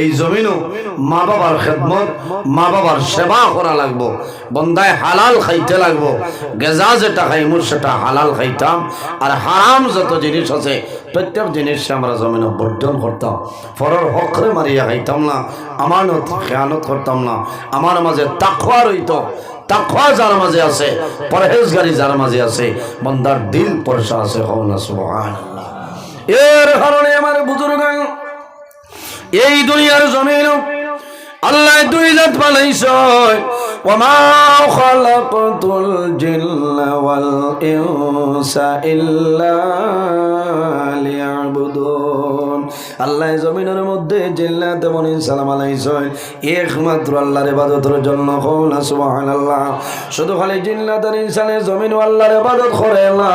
এই জমিনও মা বাবার খেদমত, মা বাবার সেবা করা লাগবো। বন্দায় হালাল খাইতে লাগবো। গেজা যেটা খাইমু সেটা হালাল খাইতাম। আর হারাম যত জিনিস আছে, প্রত্যেক জিনিস আমরা জমিনে বর্জন করতাম। ফরর হকরে মারিয়া খাইতাম না, আমানত, খেয়ানত করতাম না। আমার মাঝে তাকওয়া রইত। তাকওয়া যার মাঝে আছে, পরহেজগারি যার মাঝে আছে, বন্দার দিল পরশা আছে হও না সুবহানাল্লাহ। এর কারণে আমার বুজুর্গ এই দুনিয়ার জমিন আল্লাহ দুই জাত বানাইছ। ওমা খালাকতুল জিন্না ওয়াল ইনসা ইল্লা লিয়াবুদুন। আল্লাহ জমিনের মধ্যে জিল্লাত এবং ইনসালাম আলাইছে একমাত্র আল্লাহর ইবাদতের জন্য কোন সুবহানাল্লাহ শুধু খালি জিন্নাত আর ইনসানের জমিন আল্লাহর ইবাদত করে না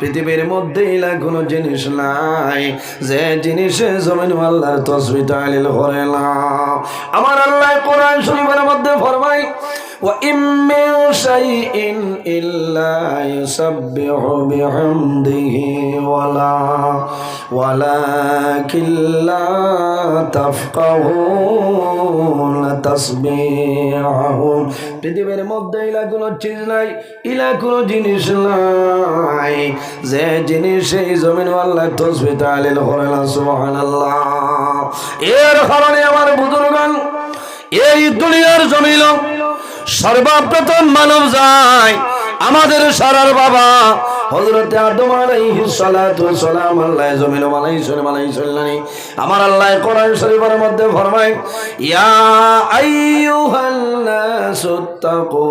পৃথিবীর মধ্যে ইলা কোনো জিনিস নাই যে জিনিসে জমিন আল্লাহর তসবি তালিল করে না আমার আল্লাহ কোরআন শরীফের মধ্যে ফরমাই وإن من شيء إلا يسبح بحمده ولا ولكن لا تفقهون تسبيحهم পৃথিবীর মধ্যে ইলা কোনো চিজ নাই ইলা কোনো জিনিস নাই যে জিনিস এই জমিন আল্লাহ তসবি তালিল করে না সুবহানাল্লাহ এর কারণে আমার বুজুর্গান এই দুনিয়ার জমিন সর্বপ্রথম মানব যায় আমাদের সারার বাবা হজরতে আদম আলাইহি সালাতু সালাম আল্লাহ জমিন মালাইসুল মালাইসুল্লানি আমার আল্লাহ কোরআন শরীফের মধ্যে ফরমায়, ইয়া আইয়ুহান নাস তাকু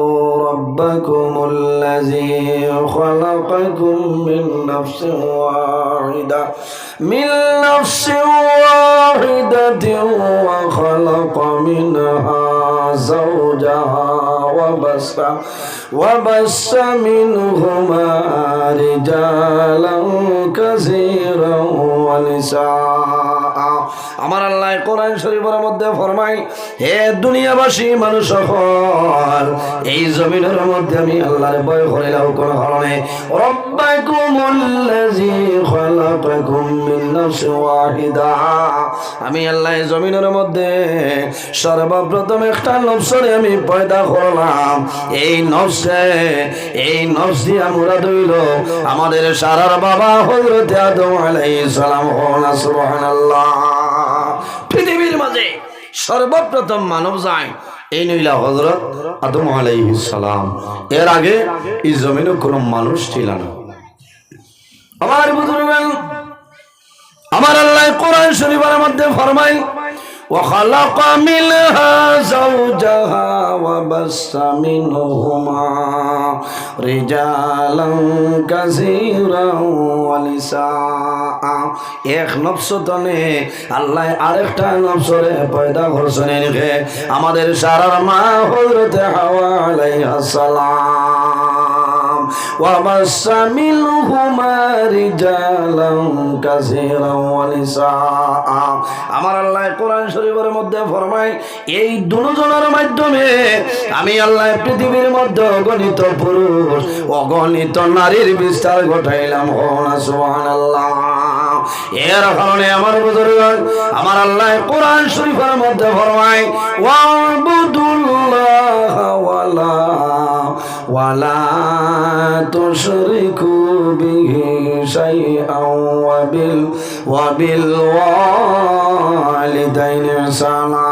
রাব্বাকুমুল্লাযী খালাকাকুম মিন নাফসিন ওয়াহিদা, মিন নাফসিন ওয়াহিদাতিন ওয়া খালাqa মিনহা زوجها وبس وبس منهما رجالا كثيرا ونساء আমার আল্লাহ কোরআন শরীফের মধ্যে ফরমাই হে দুনিয়াবাসী, মানুষ এই জমিনের মধ্যে আমি আল্লাহর ভয় করিলাম কোন ওয়াহিদা। আমি আল্লাহ জমিনের মধ্যে সর্বপ্রথম একটা নফসরে আমি পয়দা করলাম। এই নফসে এই নফস দিয়া মুরাদ হইল আমাদের সারার বাবা হযরত আদম আলাইহিস সালাম হন সুবহানাল্লাহ। মাঝে সর্বপ্রথম মানব যায় এই নইলা হজরত আদম সালাম। এর আগে এই জমিনে কোনো মানুষ ছিল না। আমার বুধুর আমার আল্লাহ কোরআন শরীফের মধ্যে ফরমাই وخلق منها زوجها وبث منهما رجالا كثيرا ونساء এক নফস তনে আল্লাহ আরেকটা নফসরে পয়দা করছেন এনেকে আমাদের সারার মা হজরতে হাওয়া আলাইহিস সালাম وبث منهما رجالا كثيرا ونساء আমার আল্লাহ কোরআন শরীফের মধ্যে ফরমায় এই দুজনের মাধ্যমে আমি আল্লাহ পৃথিবীর মধ্যে অগণিত পুরুষ অগণিত নারীর বিস্তার ঘটাইলাম হনা সুবহানাল্লাহ এর কারণে আমার বুজুর্গ আমার আল্লাহ কোরআন শরীফের মধ্যে ফরমায় ওয়াবুদুল্লাহ ওয়ালা তুশরিকু বিহি শাইআন ওয়া বিল ওয়া বিল ওয়ালিদাইনি ইহসানা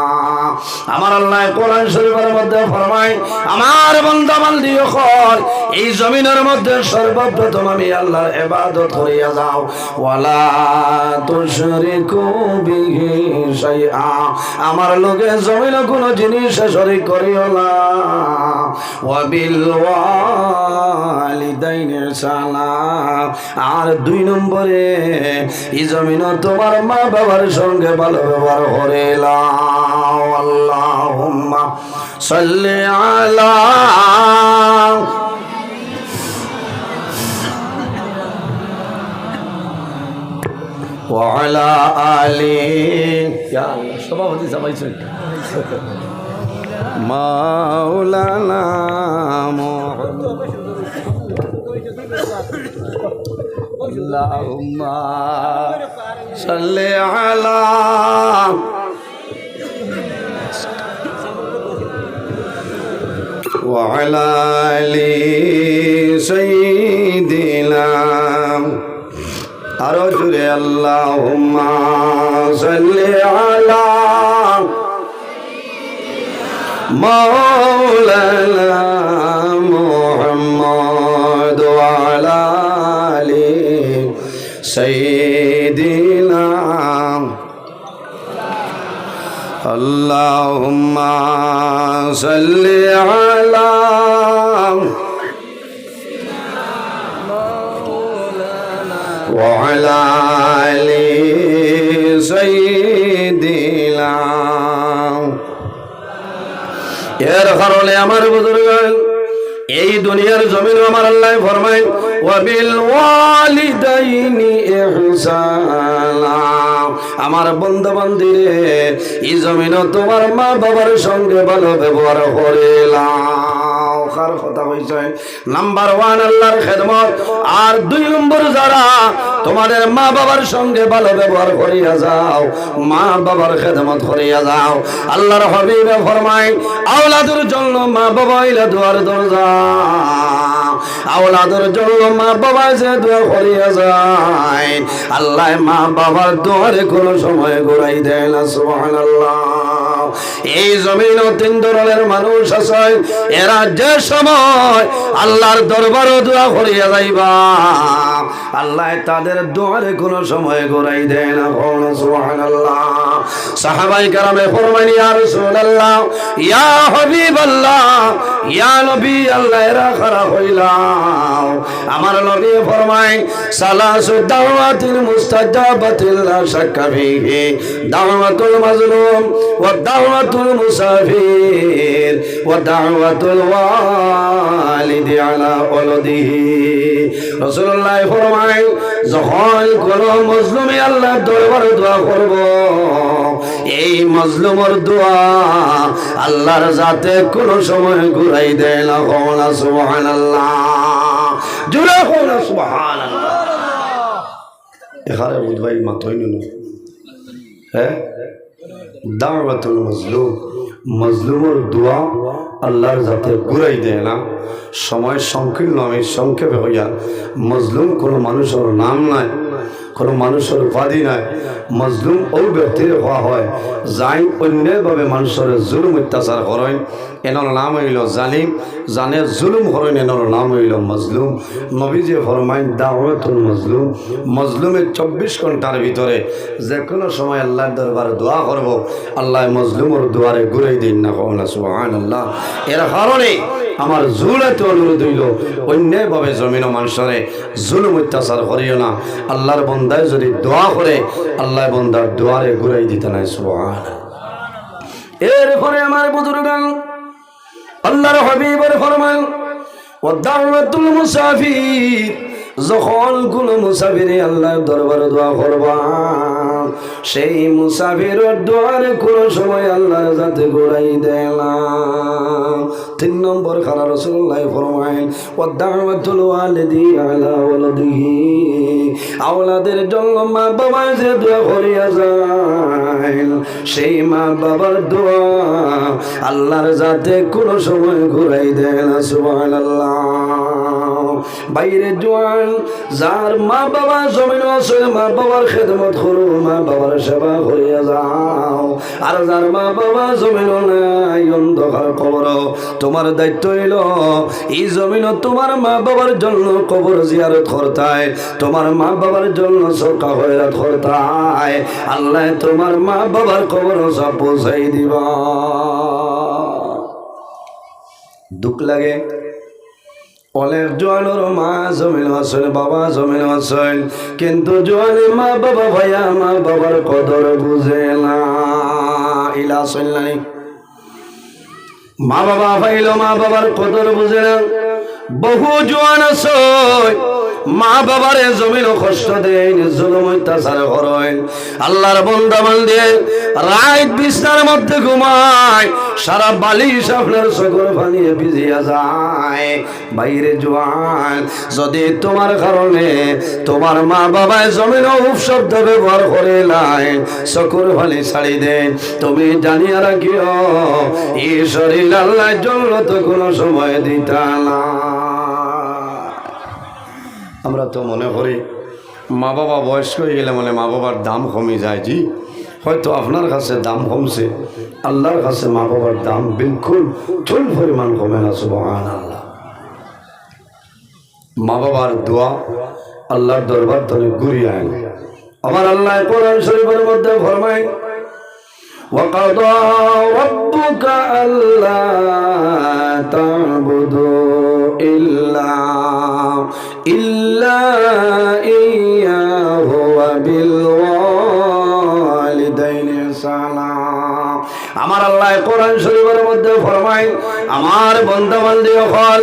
আমার আল্লাহ কোরআন শরীফের মধ্যে ফরমায়, আমার বান্দা বান্দি হল এই জমিনের মধ্যে সর্বপ্রথম আমি আল্লাহর ইবাদত করিয়া যাও। ওয়ালা তুশরিকু বিহি শাইআ, আমার লোকে জমিনে কোনো জিনিস শরীক করিও না। ওয়া বিল ওয়ালিদাইনি ইহসানা আর দুই নম্বরে, এই জমিন তোমার মা বাবার সঙ্গে ভালো ব্যবহার করে লাও আল্লাহুম্মা সাল্লি আলা وعلى آله يا الله সভাপতি সবাইছেন মাওলানা اللهم صل على وعلى آل سيدنا أرجل اللهم صل على مولانا اللهم صل على وعلى آل سيدنا এর কারণে আমার বুজুর্গ এই দুনিয়ার জমিন আমার আল্লাহ ফরমাই ওয়াবিল ওয়ালিদাইনি ইহসানা আমার বন্ধু বান্ধীরে এই জমিন তোমার মা বাবার সঙ্গে ভালো ব্যবহার করিলাম। কার কথা হইছে। নাম্বার ওয়ান আল্লাহর খেদমত। আর দুই নম্বর যারা, তোমাদের মা বাবার সঙ্গে ভালো ব্যবহার করিয়া যাও, মা বাবার খেদমত করিয়া যাও। আল্লাহর হবিবে ফরমাই আওলাদের জন্য মা বাবা ইলা দুয়ার দরজা। আওলাদের জন্য মা বাবা যে দোয়া করিয়া যায়। আল্লাহ মা বাবার দোয়ারে কোনো সময় ঘুরাই দেয় না, সুবহানাল্লাহ। এই জমিন তিন ধরনের মানুষ আছে। এরা যে সময় আল্লাহর দরবারও দোয়া করিয়া যাইবা। আল্লাহ তাদের দোয়ারে কোনো সময় ঘুরাই দেয় না কোন সুবহানাল্লাহ। সাহাবাই কারামে ফরমান ইয়া রাসূলুল্লাহ, ইয়া হাবিবাল্লাহ, ইয়া নবী, আল্লাহ এরা খারাপ হইলাম আমার নবী ফরমায়, সালাসু দাওয়াতিল মুস্তাজাবাতিল লা শাক্কা ফিহি, দাওয়াতুল মাজলুম ওয়া দাওয়াতুল মুসাফির ওয়া দাওয়াতুল ওয়ালিদি আলা ওয়ালাদিহি রাসূলুল্লাহ ফরমায়, যখন কোন মুসলিমে আল্লাহর দরবারে দোয়া করব, এই মজলুমর দোয়া আল্লাহর জাতে কোন সময় ঘুরাই দেয় না সুবহানাল্লাহ। এখানে হ্যাঁ মজলুম। মজলুমর দোয়া আল্লাহর যাতে ঘুরাই দেয় না। সময় সংকীর্ণ, আমি সংক্ষেপে হইয়া, মজলুম কোনো মানুষের নাম নাই, কোনো মানুষের উপাধি নাই। মজলুম ও ব্যক্তির হওয়া হয়। যাই অন্যভাবে মানুষের জুলুম অত্যাচার করেন এনার নাম হইল জালিম জানে জুলুম করেন এনার নাম হইল মজলুম। নবীজি ফরমাইন দাওয়াতুল মজলুম। মজলুমের চব্বিশ ঘণ্টার ভিতরে যে কোনো সময় আল্লাহর দরবারে দোয়া করব, আল্লাহ মজলুমর দুয়ারে ঘুরাই দিন না কখনো সুহান আল্লাহ এর কারণে আমার জুলাতে অনুরোধ হইল, অন্যায়ভাবে জমিন মানুষরে জুলুম অত্যাচার করিও না। আল্লাহর বন্দায় যদি দোয়া করে, আল্লাহ বন্দার দোয়ারে ঘুরাই দিতে নাই সুহান এরপরে আমার বুজুর্গ আল্লাহর হাবিবের ফরমান ও দাওয়াতুল মুসাফির, যখন কোন মুসাফিরে আল্লাহর দরবারে দোয়া করবা সেই মুসাফিরের দোয়ার কোন সময় আল্লাহ যাতে দেয় দিলাম তিন নম্বর খানা রসুল্লাহ ফরমাইন ও দাওয়াতুল ওয়ালিদি আওলাদের জন্য মা বাবা যে দোয়া করিয়া যায়, সেই মা বাবার দোয়া আল্লাহর যাতে কোন সময় ঘুরাই দেয় না, সুবহানাল্লাহ। বাইরে জোয়ান, যার মা বাবা জমিন আছে, মা বাবার খেদমত করো, মা বাবার সেবা করিয়া যাও। আর যার মা বাবা জমিন নাই, অন্ধকার কবর তোমার দায়িত্ব হইল, এই জমিন তোমার মা বাবার জন্য কবর জিয়ারত করতায়। তোমার মা বাবার জন্য সরকা হয়রাত করতায়। আল্লাহ তোমার মা বাবার কবর সব পৌঁছাই দিবা। দুঃখ লাগে। অনেক জোয়ানোর মা জমিন আসল বাবা জমিন আসল কিন্তু জোয়ানে মা বাবা ভাইয়া মা বাবার কদর বুঝে না। ইলা আসল নাই মা বাবা ভাইল মা বাবার কদর বুঝে না। বহু জোয়ান আসল মা বাবারে জমিন কষ্ট দেন জুলুম অত্যাচার করেন আল্লাহর বন্দা বান্দে রাত বিছনার মধ্যে ঘুমায়, সারা বালিশ আপনার সকল পানিয়ে ভিজিয়া যায়। বাইরে জোয়ান, যদি তোমার কারণে তোমার মা বাবায় জমিন উপ শব্দ ব্যবহার করে লাই চকুর ফালি ছাড়ি দেন তুমি জানিয়া রাখিও এই শরীর আল্লাহ জন্য তো কোনো সময় দিতা না। আমরা তো মনে করি মা বাবা বয়স্ক হয়ে গেলে মানে মা বাবার দাম কমে যায় জি হয়তো আপনার কাছে দাম কমছে আল্লাহর কাছে মা বাবার দাম বিলকুল চুল পরিমাণ কমে না সুবহান আল্লাহ মা বাবার দোয়া আল্লাহর দরবার তলে ঘুরিয়ে আইন আমার আল্লাহ কোরআন শরীফের মধ্যে ফরমায় وقضى ربك ألا تعبدوا إلا إلا কোরআন শরীফের মধ্যে ফরমাইন আমার বন্ধু বান্ধব হল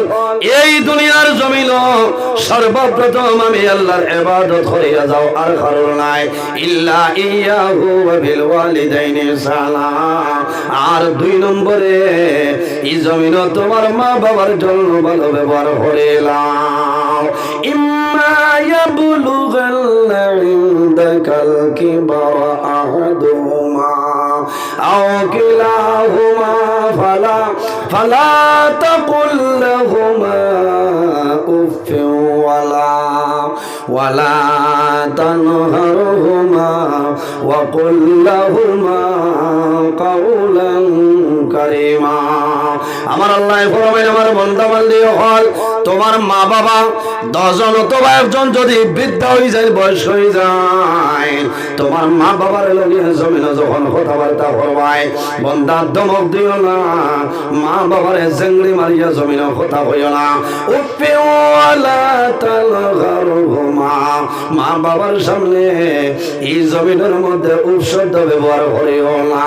এই দুনিয়ার জমিন সর্বপ্রথম আমি আল্লাহর ইবাদত করিয়া যাও, আর কারণ নাই। ইল্লা ইয়াহু ওয়া বিল ওয়ালিদাইন সালা। আর দুই নম্বরে, এই জমিন তোমার মা বাবার জন্য ভালো ব্যবহার করিলাম ইম্মা ইয়াবুলুগাল ইনদাকাল কিবা আহদুমা আও কিলাহু فلا فلا تقل لهما أف ولا ولا تنهرهما وقل لهما قولا كريما আমার আল্লাহ ফরমাইন আমার বন্ধা বান্ধি হল তোমার মা বাবা দশজন অথবা একজন যদি বৃদ্ধ হয়ে যায় বয়স হয়ে যায়, তোমার মা বাবার লগে যখন কথাবার্তা করবাই বন্দার দমক দিও না মা বাবার জেংড়ি মারিয়া জমিন কথা হইও না। উপিওয়ালা বাবার সামনে এই জমিনের মধ্যে উপশব্দ ব্যবহার করিও না।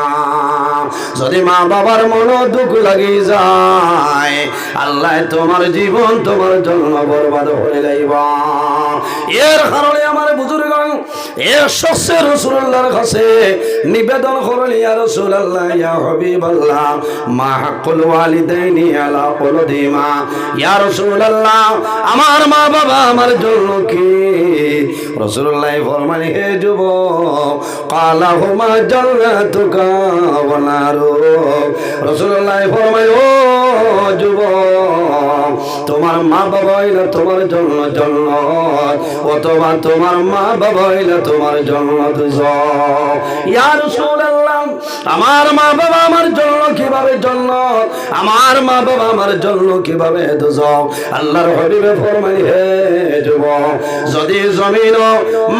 যদি মা বাবার মন দুঃখ লাগি যায়, আল্লাহ তোমার জীবন তোমার জন্য বরবাদ হয়ে যাইব এর কারণে আমার বুজুর্গ এর শস্যে রসুল্লাহর কাছে নিবেদন করলি ইয়া রসুল্লাহ ইয়া হাবিবাল্লাহ, মা হাক্কুল ওয়ালিদাইনি আলা ওয়ালিদিমা ইয়া রাসূলুল্লাহ, আমার মা বাবা আমার জন্য কি রাসূলুল্লাহ ফরমাই হে যুব কালা হুমা জান্নাতুকা ওয়া নারুক। রাসূলুল্লাহ ফরমান ও যুবক তোমার মা বাবা হইলে তোমার জন্য জন্নত অথবা তোমার মা বাবা হইলে তোমার জন্য দুজক ইয়া রাসূলুল্লাহ, আমার মা বাবা আমার জন্য কীভাবে জন্নত আমার মা বাবা আমার জন্য কীভাবে দুজক আল্লাহর হবিবে ফরমাই হে যুবক, যদি জমিন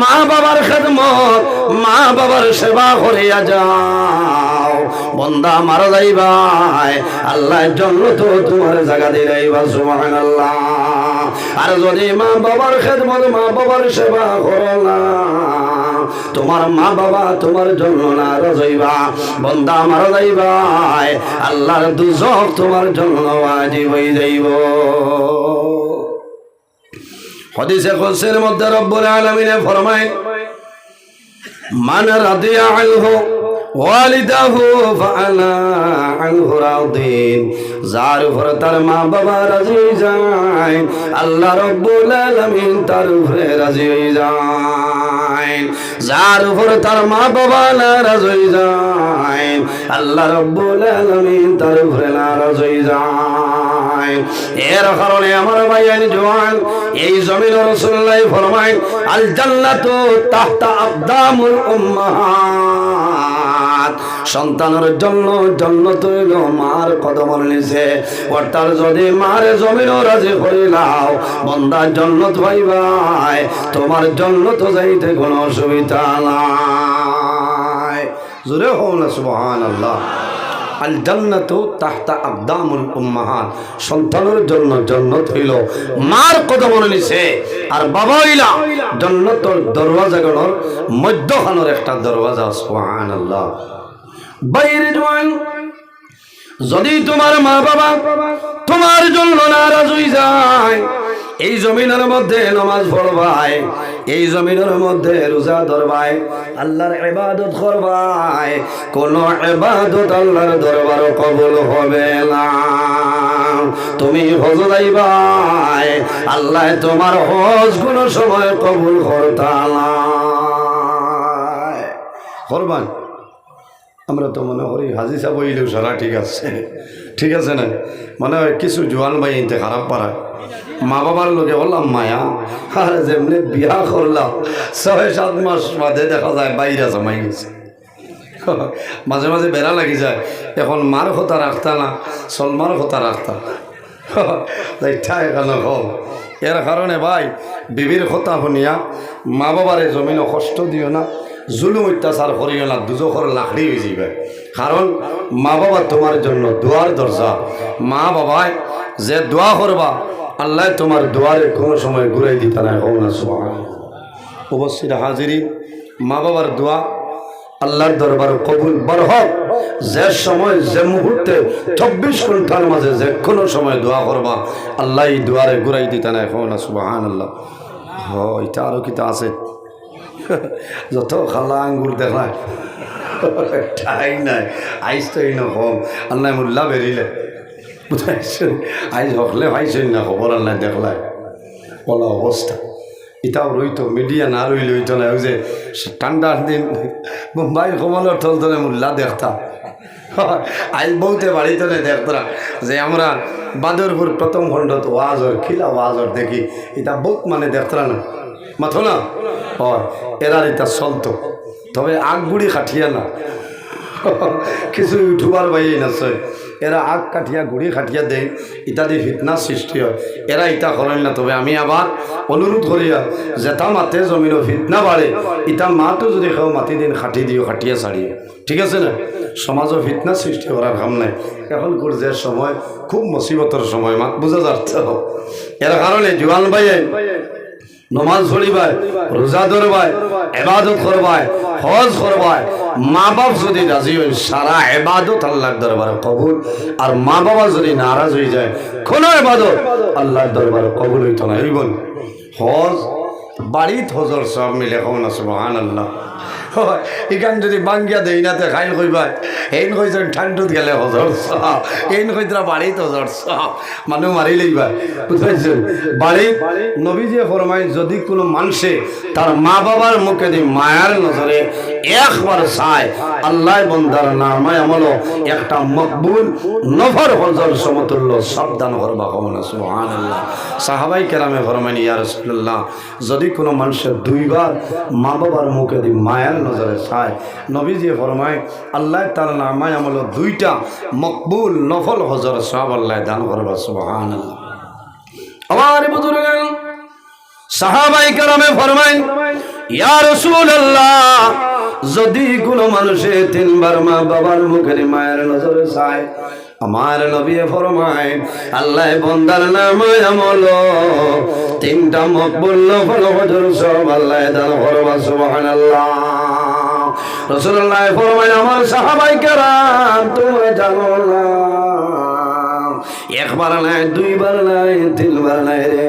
মা বাবার খেদমত, মা বাবার সেবা করিয়া যাও। বন্দা মারা যাইবাই। আল্লাহর জন্য তো তোমার জায়গা দিলাইবা সুবহান আল্লাহ আর যদি মা বাবার খেদমত, মা বাবার সেবা করো না, তোমার মা বাবা তোমার জন্য না রজইবা বন্দা মারা যাইবাই। আল্লাহর দুজক তোমার জন্য আজি হয়ে যাইব। হদিসে খসের মধ্যে রব্বুল আলামিনে ফরমায়, মান রাদিয়া আনহু ওয়ালিদাহু ফাআনা আনহু রাদিন, যার উপর তার মা বাবা রাজি যায়, আল্লাহ রব্বুল আলামিন তার উপরে রাজি হয়ে যায়, যার উপর তার মা বাবা নারাজ হয়ে যায়, আল্লাহ রব্বুল আলামিন তার উপরে নারাজ হয়ে যায়। এর কারণে আমার ভাইয়ান জওয়ান এই জমিন রাসূলুল্লাহ ফরমায়, আল জান্নাতু তাহতা আকদামুল উম্মাহাত সন্তানের জন্য জন্নত হইল মার কদমর নিছে। অর্থাৎ যদি রাজি হইলাও, বন্দার জন্নত পাইবাই তোমার জন্নত যাইতে কোনো অসুবিধা নাই। জোরে আল্লাহ আল তাহতা সন্তানের জন্য হইল মার কদমর নিছে। আর বাবা হইলা জান্নাতর দরওয়াজা গণর মধ্যখানের একটা দরওয়াজা বাইরে যদি তোমার মা বাবা তোমার জন্য নারাজ হয়ে যায়, এই জমিনের মধ্যে নমাজ পড়বাই এই জমিনের মধ্যে রোজা ধরবাই আল্লাহর ইবাদত করবাই কোন ইবাদত আল্লাহর দরবার কবুল হবে না। তুমি হজ যাইবাই আল্লাহ তোমার হজ কোন সময় কবুল করতালা করবান? আমরা তো মনে করি হাজি সাহেব হইলেও সারা ঠিক আছে। ঠিক আছে না? মনে কিছু জোয়ান ভাই এতে খারাপ পারায় মা বাবার লোকে বললাম, মায়া, আর যেমনি বিয়া করলাম, ছয়, সাত মাস বাদে দেখা যায় বাইরে জমাই গেছে। মাঝে মাঝে বেড়া লাগি যায়। এখন মার কথা রাখতা না, সলমার কথা রাখতা ইচ্ছা এখানে হল এর কারণে ভাই, বিবির কথা শুনিয়া মা বাবারে জমিন কষ্ট দিও না। জুলুম, অত্যাচার করিও না দুজখর লাকড়ি হয়ে যাবে কারণ মা বাবা তোমার জন্য দোয়ার দরজা মা বাবায় যে দোয়া করবা আল্লাহ তোমার দোয়ারে কোনো সময় ঘুরাই দিতে না হোক না অবশ্যই হাজিরি মা বাবার দোয়া আল্লাহর দরবার কবুল বরহক যে সময়, যে মুহূর্তে চব্বিশ ঘণ্টার মাঝে যে কোনো সময় দোয়া করবা আল্লাহ দোয়ারে ঘুরাই দিতে না এখন সুবাহান আল্লাহ হ এটা আরও কিতা আছে? যত খালা আঙ্গুর দেখায়। ঠাই নাই আইস তো এই নকম। আল্লাহ মোল্লা বেরিলে। বুঝাইছেন? আইজ হকলে ভাইছেন না, খবর আল্লাহ দেখলায়। বলা অবস্থা। এটাও রইতো মিডিয়া না রইলে হইতো না, ওই যে ঠান্ডার দিন মুম্বাই কমলের থল তলে মোল্লা দেখতাম আইজ বহুতে বাড়িতে দেখতরা, যে আমরা বাদরপুর প্রথম খণ্ডত ওয়াজর, খিলা ওয়াজর দেখি, এটা বহুত মানে দেখতরা না। মাথো না? হয় এটা চলতো। তবে আগগুড়ি খাটিয়া না। কিছু ইউটিউবার বাইয়ে নাচয় এরা আগ কাঠিয়া গুড়ি খাটিয়া দেয়, ইত্যাদি ফিটনাস সৃষ্টি হয়। এরা ইটা করেন না, তবে আমি আবার অনুরোধ করিয়া জেঠা মাতে জমিনও ফিটনা বাড়ে ইটা মাতো যদি খাও মাটি দিন খাটি দিও, খাটিয়া ছাড়িয়ে। ঠিক আছে না? সমাজও ফিটনাস সৃষ্টি করার কাম নাই। এখন যে সময়, খুব মুসিবতের সময়, মাত বোঝা যাচ্ছে। এর কারণে জোয়ান ভাইয়ে নমাজ পড়িবায়, রোজা ধরবায় এবাদত করবায়, হজ করবায় মা বাপ যদি রাজি হয়, সারা এবাদত আল্লাহর দরবারে কবুল। আর মা বাবা যদি নারাজ হয়ে যায়, কোনো এবাদত আল্লাহর দরবারে কবুল হইত না। এই বল, হজ, বাড়িত হজর সব মিলে কম আছে মহান আল্লাহ ইখান যদি বাঙ্গিয়া দেই না তে খাইল কইবা এইন কইছেন ঠান্ডুত গেলে হজর সব এইন কইতরা বাড়িত হজর মানুহ মারি লইবা বুঝাইছেন? বাড়ি নবী ফরমাই যদি কোনো মানুষে তার মা বাবার মুখে দি মায়ার নজরে একবার চায়, আল্লাহ বন্দার নামায় আমলো, একটা মকবুল নফর হজর সমতুল্য সাবধান করবা কমনা সুবহান আল্লাহ সাহাবাই কেরামে ফরমাইন, ইয়া রাসূলুল্লাহ, যদি কোনো মানুষের দুইবার মা বাবার মুখে দি মায়ার নজরে চায়। নবীজি ফরমায়, আল্লাহ তার নামায় আমলো দুইটা মকবুল নফল হজর সব আল্লাহ দান করবা আল্লাহ আমার বুজুর্গ সাহাবাই কারামে ফরমাই ইয়া রাসূলুল্লাহ, যদি কোনো মানুষে তিনবার মা বাবার মুখের মায়ের নজরে চায় আমার নবী ফরমায়, আল্লাহ বন্দার নাম আমল। তিনটা মকবুল ফল হজর সব আল্লাহ দান ফরমা সুবহানাল্লাহ। রাসূলুল্লাহ ফরমায়, আমার সাহাবাই কেরাম তুমি জানো না। একবার নাই, দুইবার নাই, তিনবার নাই রে।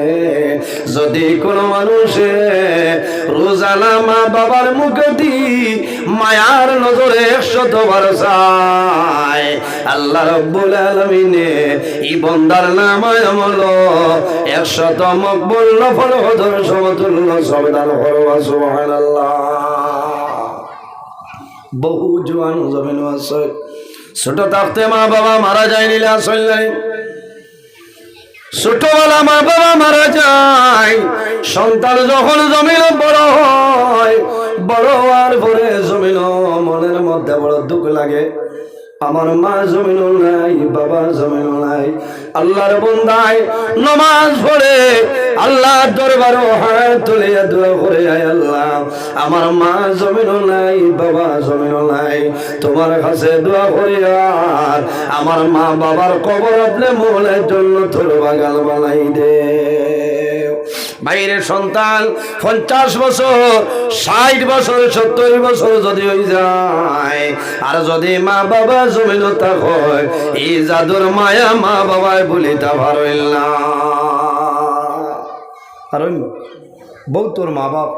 যদি কোনো মানুষে রোজানা মা বাবার মুখে দি মায়ার নজরে একশত বার চায় আল্লাহ রব্বুল আলমিনে ই বন্দার নাম আমল, একশত মকবুল, নফল হদর সমতুল্য সবেদান হরবা সুবহানাল্লাহ। বহু জোয়ান জমিন আছে ছোট থাকতে মা বাবা মারা যায়নি আসল নাই ছোটবেলা মা বাবা মারা যায়, সন্তান যখন জমিল বড় হয়, বড় হওয়ার পরে জমিল মনের মধ্যে বড় দুঃখ লাগে। আমার মা জমিন নাই, বাবা জমিন নাই। আল্লাহর বন্দায় নমাজ পড়ে আল্লাহ দরবার হাত তুলে দোয়া করে, আয় আল্লাহ, আমার মা জমিন নাই, বাবা জমিন নাই। তোমার কাছে দোয়া করি আর, আমার মা বাবার কবর আপনি মোলের জন্য তোর বাগান বানাই দে। বাইরের সন্তান পঞ্চাশ বছর, ষাট বছর, সত্তর বছর যদি হয়ে যায়, আর যদি মা বাবা জমিনতা হয়, এই জাদুর মায়া মা বাবায় বলি তা ভারইল না। কারণ বউ তোর মা বাপ,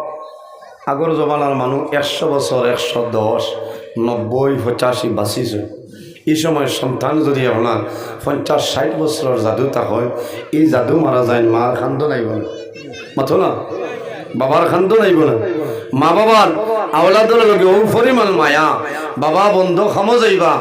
আগর জমানার মানুষ একশো বছর, একশো দশ, নব্বই, পঁচাশি বাঁচিছে এই সময় সন্তান যদি আপনার পঞ্চাশ ষাট বছরের জাদুটা হয়, এই জাদু মারা যায় মার খান্দ নাইব না মাথো না? বাবার খান্দ নাইব না মা বাবার আওলাদের লগে ও পরিমাণ মায়া। বাবা বন্ধ খামো যাইবা।